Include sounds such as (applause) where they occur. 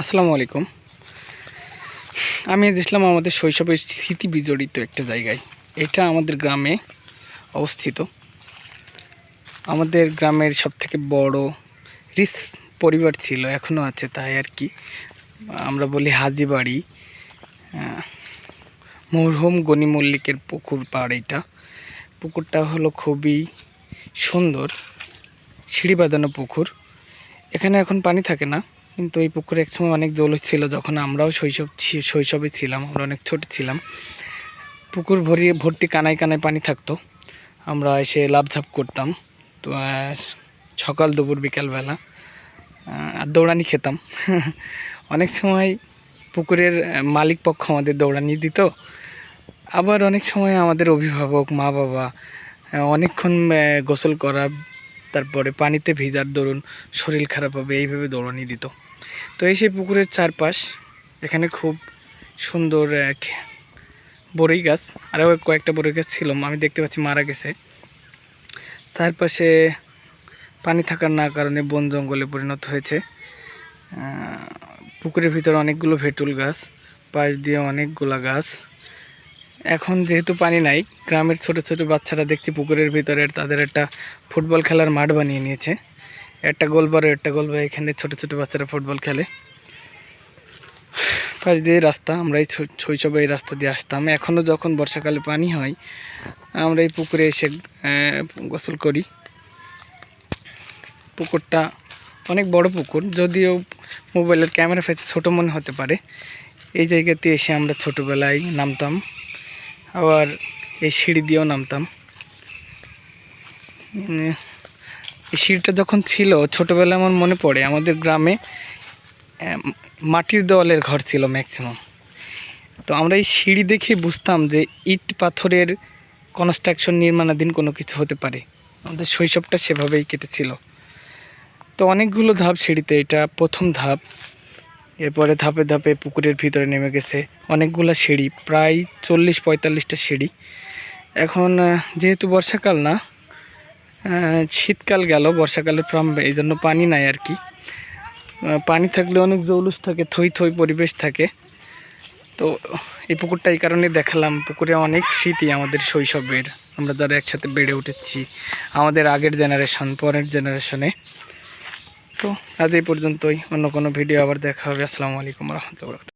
আসসালামু আলাইকুম। আমি ইসলাম আমাদের শৈশবের স্মৃতি বিজড়িত একটা জায়গায়। এটা আমাদের গ্রামে অবস্থিত। আমাদের গ্রামের সব থেকে বড় রিস পরিবার ছিল এখনও আছে তাই আর কি। আমরা বলি হাজি বাড়ি মরহুম গনি মল্লিকের পুকুর পাড় এটা। পুকুরটা হলো খুবই সুন্দর, সিঁড়ি বাঁধানো পুকুর। এখানে এখন পানি থাকে না। কিন্তু এই পুকুরে এক সময় অনেক জল ছিল, যখন আমরাও শৈশব শৈশবে ছিলাম, আমরা অনেক ছোট ছিলাম। পুকুর ভরিয়ে ভর্তি কানায় কানায় পানি থাকতো। আমরা এসে লাভঝাপ করতাম। তো সকাল দুপুর বিকালবেলা আর দৌড়ানি খেতাম। (laughs) অনেক সময় পুকুরের মালিক পক্ষ আমাদের দৌড়ানি দিত। আবার অনেক সময় আমাদের অভিভাবক, মা বাবা অনেকক্ষণ গোসল করা, তারপরে পানিতে ভিজার দরুন, শরীর খারাপ হবে, এইভাবে দৌড়ানি দিত। তো এই সেই পুকুরের চারপাশ, এখানে খুব সুন্দর এক বড়ই গাছ, আরও কয়েকটা বড়ই গাছ ছিল, আমি দেখতে পাচ্ছি মারা গেছে। চারপাশে পানি থাকার না কারণে বন জঙ্গলে পরিণত হয়েছে। পুকুরের ভিতরে অনেকগুলো ভেটুল গাছ, পাশ দিয়ে অনেকগুলা গাছ। এখন যেহেতু পানি নাই, গ্রামের ছোট ছোট বাচ্চারা দেখছি পুকুরের ভিতরে তাদের একটা ফুটবল খেলার মাঠ বানিয়ে নিয়েছে। একটা গোল গোলবার একটা গোল গোলবার এখানে ছোট ছোট বাচ্চারা ফুটবল খেলে। পাশ দিয়ে রাস্তা আমরা এই শৈশবে এই রাস্তা দিয়ে আসতাম। এখনও যখন বর্ষাকালে পানি হয় আমরা এই পুকুরে এসে গোসল করি। পুকুরটা অনেক বড় পুকুর, যদিও মোবাইলের ক্যামেরা ফেসে ছোট মনে হতে পারে। এই জায়গাতে এসে আমরা ছোটোবেলায় নামতাম। আবার এই সিঁড়ি দিয়েও নামতাম। এই সিঁড়িটা যখন ছিল, ছোটোবেলায় আমার মনে পড়ে, আমাদের গ্রামে মাটির দেওয়ালের ঘর ছিল ম্যাক্সিমাম তো আমরা এই সিঁড়ি দেখে বুঝতাম যে ইট পাথরের কনস্ট্রাকশন নির্মাণাধীন কোনো কিছু হতে পারে। আমাদের শৈশবটা সেভাবেই কেটেছিল। তো অনেকগুলো ধাপ সিঁড়িতে, এটা প্রথম ধাপ, এরপরে ধাপে ধাপে পুকুরের ভিতরে নেমে গেছে অনেকগুলো সিঁড়ি, প্রায় চল্লিশ পঁয়তাল্লিশটা সিঁড়ি। এখন যেহেতু বর্ষাকাল না শীতকাল গেল, বর্ষাকালে প্রারম্ভে এই জন্য পানি নাই আর কি। পানি থাকলে অনেক জৌলুস থাকে, থই থই পরিবেশ থাকে। তো এই পুকুরটা এই কারণে দেখালাম, পুকুরে অনেক স্মৃতি আমাদের শৈশবের। আমরা যারা একসাথে বেড়ে উঠেছি, আমাদের আগের জেনারেশন পরের জেনারেশনে তো আজ এই পর্যন্তই, অন্য কোনো ভিডিও আবার দেখা হবে। আসসালামু আলাইকুম রহমতুল্লাহ